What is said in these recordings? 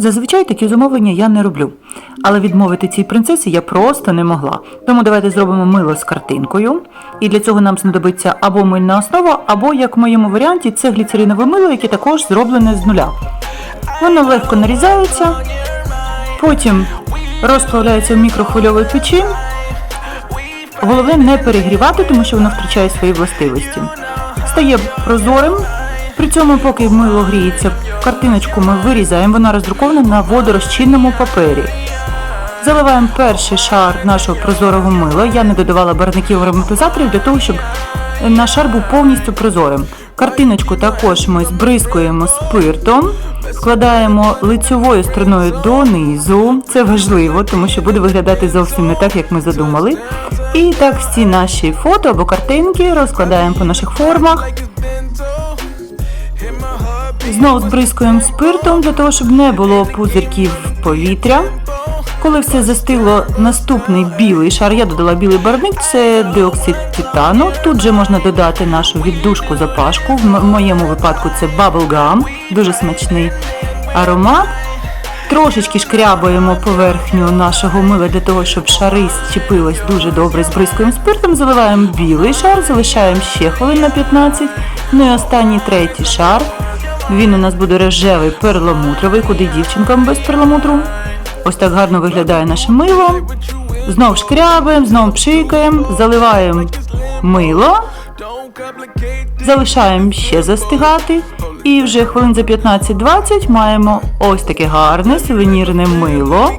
Зазвичай такі замовлення я не роблю, але відмовити цій принцесі я просто не могла. Тому давайте зробимо мило з картинкою. І для цього нам знадобиться або мильна основа, або, як в моєму варіанті, це гліцеринове мило, яке також зроблене з нуля. Воно легко нарізається, потім розплавляється в мікрохвильовій печі. Головне не перегрівати, тому що воно втрачає свої властивості. Стає прозорим. При цьому, поки мило гріється, картиночку ми вирізаємо, вона роздрукована на водорозчинному папері. Заливаємо перший шар нашого прозорого мила. Я не додавала барвників ароматизаторів для того, щоб наш шар був повністю прозорим. Картиночку також ми збризкуємо спиртом, вкладаємо лицьовою стороною донизу. Це важливо, тому що буде виглядати зовсім не так, як ми задумали. І так всі наші фото або картинки розкладаємо по наших формах. Знову збризкуємо спиртом для того, щоб не було пузирків повітря. Коли все застигло, наступний білий шар, я додала білий барвник, це диоксид титану. Тут же можна додати нашу віддушку запашку. В моєму випадку це Gum, дуже смачний аромат. Трошечки шкрябаємо поверхню нашого мила для того, щоб шари зчепились дуже добре. Збризкуємо спиртом, заливаємо білий шар, залишаємо ще хвилин на 15. Ну і останній третій шар. Він у нас буде рожевий перламутровий, куди дівчинкам без перламутру. Ось так гарно виглядає наше мило. Знов шкрябаємо, знов пшикаємо, заливаємо мило, залишаємо ще застигати. І вже хвилин за 15-20 маємо ось таке гарне сувенірне мило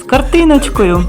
з картиночкою.